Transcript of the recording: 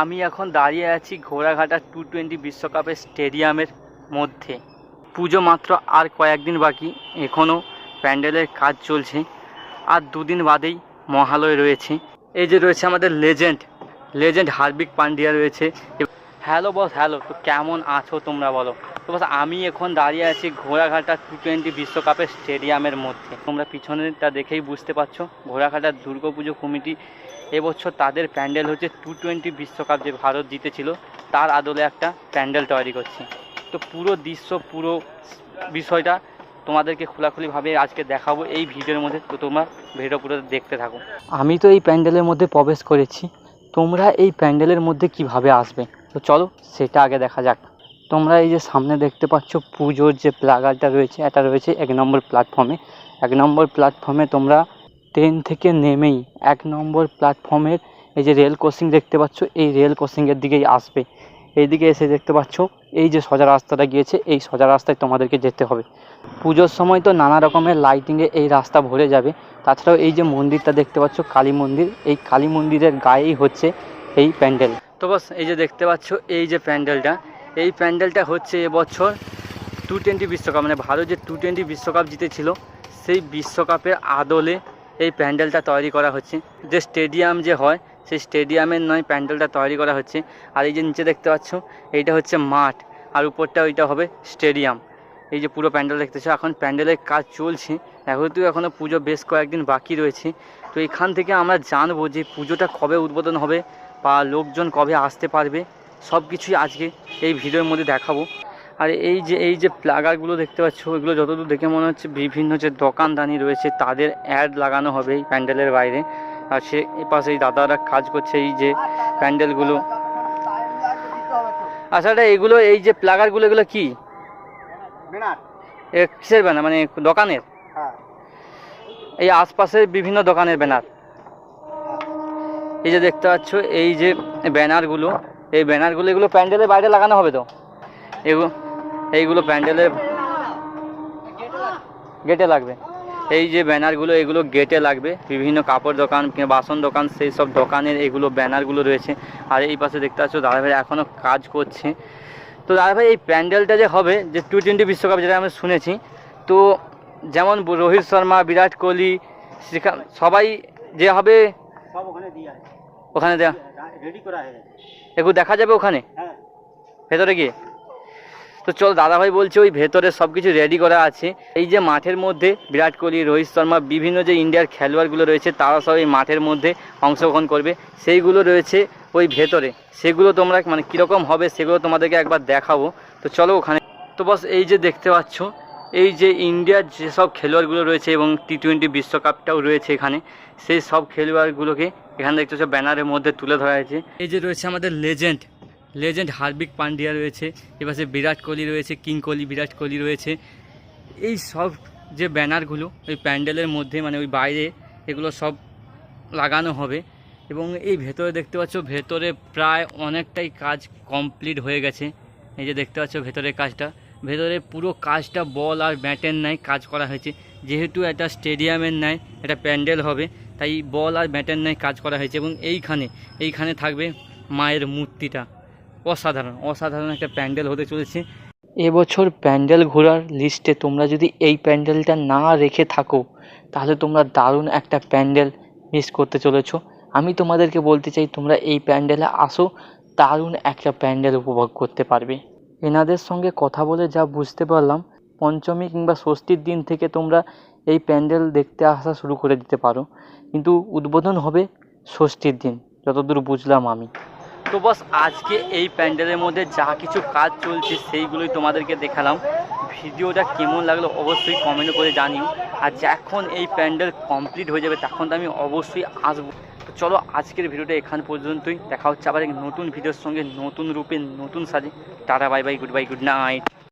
আমি এখন দাঁড়িয়ে আছি ঘোড়াঘাটা টু টোয়েন্টি বিশ্বকাপের স্টেডিয়ামের মধ্যে। পুজো মাত্র আর কয়েকদিন বাকি, এখনও প্যান্ডেলের কাজ চলছে। আর দুদিন বাদেই মহালয় রয়েছে। এই যে রয়েছে আমাদের লেজেন্ড লেজেন্ড হার্দিক পান্ডিয়া রয়েছে। হ্যালো বস, হ্যালো, তো কেমন আছো তোমরা বলো? তো বস, আমি এখন দাঁড়িয়ে আছি ঘোড়াঘাটা টু টোয়েন্টি বিশ্বকাপের স্টেডিয়ামের মধ্যে। তোমরা পিছনেরটা দেখেই বুঝতে পারছ ঘোড়াঘাটার দুর্গাপুজো কমিটি এবছর তাদের প্যান্ডেল হচ্ছে টু টোয়েন্টি বিশ্বকাপ যে ভারত জিতেছিল, তার আদলে একটা প্যান্ডেল তৈরি করছে। তো পুরো দৃশ্য, পুরো বিষয়টা তোমাদেরকে খোলাখুলিভাবে আজকে দেখাবো এই ভিডিওর মধ্যে। তো তোমরা ভিডিও পুরো দেখতে থাকো। আমি তো এই প্যান্ডেলের মধ্যে প্রবেশ করেছি, তোমরা এই প্যান্ডেলের মধ্যে কীভাবে আসবে? তো চলো, সেটা আগে দেখা যাক। তোমরা এই যে সামনে দেখতে পাচ্ছ পুজোর যে প্লাগারটা রয়েছে, এটা রয়েছে এক নম্বর প্ল্যাটফর্মে এক নম্বর প্ল্যাটফর্মে তোমরা ট্রেন থেকে নেমেই এক নম্বর প্ল্যাটফর্মের এই যে রেল ক্রসিং দেখতে পাচ্ছ, এই রেল ক্রসিংয়ের দিকেই আসবে। এইদিকে এসে দেখতে পাচ্ছ, এই যে সোজা রাস্তাটা গিয়েছে, এই সোজা রাস্তায় তোমাদেরকে যেতে হবে। পুজোর সময় তো নানা রকমের লাইটিংয়ে এই রাস্তা ভরে যাবে। তাছাড়াও এই যে মন্দিরটা দেখতে পাচ্ছ, কালী মন্দির, এই কালী মন্দিরের গায়েই হচ্ছে এই প্যান্ডেল। তো বস, এই যে দেখতে পাচ্ছ, এই যে প্যান্ডেলটা এই প্যান্ডেলটা হচ্ছে এবছর টু টোয়েন্টি বিশ্বকাপ মানে ভারত যে টু টোয়েন্টি বিশ্বকাপ জিতেছিল, সেই বিশ্বকাপের আদলে এই প্যান্ডেলটা তৈরি করা হচ্ছে। যে স্টেডিয়াম যে হয়, সেই স্টেডিয়ামের নয় প্যান্ডেলটা তৈরি করা হচ্ছে। আর এই যে নিচে দেখতে পাচ্ছ, এইটা হচ্ছে মাঠ, আর উপরটা ওইটা হবে স্টেডিয়াম। এই যে পুরো প্যান্ডেল দেখতেছো এখন প্যান্ডেলের কাজ চলছে। যেহেতু এখনও পুজো বেশ কয়েকদিন বাকি রয়েছে, তো এখান থেকে আমরা জানব যে পুজোটা কবে উদ্বোধন হবে বা লোকজন কবে আসতে পারবে। সব কিছুই আজকে এই ভিডিওর মধ্যে দেখাবো। আর এই যে এই যে প্লাগারগুলো দেখতে পাচ্ছ এগুলো যতদূর দেখে মনে হচ্ছে বিভিন্ন যে দোকানদানি রয়েছে তাদের অ্যাড লাগানো হবে এই প্যান্ডেলের বাইরে। আর সে পাশে এই দাদারা কাজ করছে এই যে প্যান্ডেলগুলো। আচ্ছা এগুলো এই যে প্লাগারগুলো এগুলো কি? কিসের ব্যানার? মানে দোকানের? হ্যাঁ। এই আশপাশের বিভিন্ন দোকানের ব্যানার। এই যে দেখতে পাচ্ছ এই যে ব্যানারগুলো। এই ব্যানারগুলো, এগুলো প্যান্ডেলের বাইরে লাগানো হবে তো। এগুলো এইগুলো প্যান্ডেলের গেটে লাগবে। এই যে ব্যানারগুলো, এগুলো গেটে লাগবে। বিভিন্ন কাপড় দোকান কিংবা বাসন দোকান, সেই সব দোকানের এগুলো ব্যানারগুলো রয়েছে। আর এই পাশে দেখতে পাচ্ছ, দাদাভাই এখনও কাজ করছে। তো দাদাভাই, এই প্যান্ডেলটা যে হবে, যে টু টোয়েন্টি বিশ্বকাপ যেটা আমি শুনেছি, তো যেমন রোহিত শর্মা, বিরাট কোহলি, শ্রীকান্ত, সবাই যে হবে সব দিয়ে ওখানে দেয়া। রেডি করা এগুলো দেখা যাবে ওখানে? হ্যাঁ। ভেতরে গিয়ে? তো চল দাদাভাই বলছে ওই ভেতরে সব কিছু রেডি করা আছে। এই যে মাঠের মধ্যে বিরাট কোহলি রোহিত শর্মা বিভিন্ন যে ইন্ডিয়ার খেলোয়াড়গুলো রয়েছে তারা সব এই মাঠের মধ্যে অংশগ্রহণ করবে। সেইগুলো রয়েছে ওই ভেতরে। সেগুলো তোমরা মানে কীরকম হবে সেগুলো তোমাদেরকে একবার দেখাবো। তো চলো ওখানে। তো বস এই যে দেখতে পাচ্ছ এই যে ইন্ডিয়ার যেসব খেলোয়াড়গুলো রয়েছে এবং টি টোয়েন্টি বিশ্বকাপটাও রয়েছে এখানে, সেই সব খেলোয়াড়গুলোকে এখানে দেখতে পাচ্ছ ব্যানারের মধ্যে তুলে ধরা হয়েছে। এই যে রয়েছে আমাদের লেজেন্ড লেজেন্ড হার্দিক পান্ডিয়া রয়েছে এপাশে বিরাট কোহলি রয়েছে, কিং কোহলি, বিরাট কোহলি রয়েছে। এই সব যে ব্যানারগুলো ওই প্যান্ডেলের মধ্যে মানে ওই বাইরে এগুলো সব লাগানো হবে এবং এই ভেতরে দেখতে পাচ্ছ, ভেতরে প্রায় অনেকটাই কাজ কমপ্লিট হয়ে গেছে। এই যে দেখতে পাচ্ছ ভেতরের কাজটা। ভেতরে পুরো কাজটা বল আর ব্যাটের ন্যায় কাজ করা হয়েছে। যেহেতু এটা স্টেডিয়ামের ন্যায়, এটা প্যান্ডেল হবে, তাই বল আর ব্যাটের ন্যায় কাজ করা হয়েছে এবং এইখানে এইখানে থাকবে মায়ের মূর্তিটা। অসাধারণ অসাধারণ একটা প্যান্ডেল হতে চলেছে। এবছর প্যান্ডেল ঘোরার লিস্টে তোমরা যদি এই প্যান্ডেলটা না রেখে থাকো, তাহলে তোমরা দারুণ একটা প্যান্ডেল মিস করতে চলেছো। আমি তোমাদেরকে বলতে চাই, তোমরা এই প্যান্ডেলে আসো, দারুণ একটা প্যান্ডেল উপভোগ করতে পারবে। এনাদের সঙ্গে কথা বলে যা বুঝতে পারলাম, পঞ্চমী কিংবা ষষ্ঠীর দিন থেকে তোমরা এই প্যান্ডেল দেখতে আসা শুরু করে দিতে পারো। কিন্তু উদ্বোধন হবে ষষ্ঠীর দিন, যতদূর বুঝলাম আমি। তো বস, আজকে এই প্যান্ডেলের মধ্যে যা কিছু কাজ চলছে সেইগুলোই তোমাদেরকে দেখালাম। ভিডিওটা কেমন লাগল অবশ্যই কমেন্ট করে জানিও। আর যখন এই প্যান্ডেল কমপ্লিট হয়ে যাবে, তখন তো আমি অবশ্যই আসব। তো চলো, আজকের ভিডিওটা এখান পর্যন্তই। দেখা হচ্ছে আবার এক নতুন ভিডিওর সঙ্গে, নতুন রূপে, নতুন সাজে। Tata, bye bye, goodbye, good night.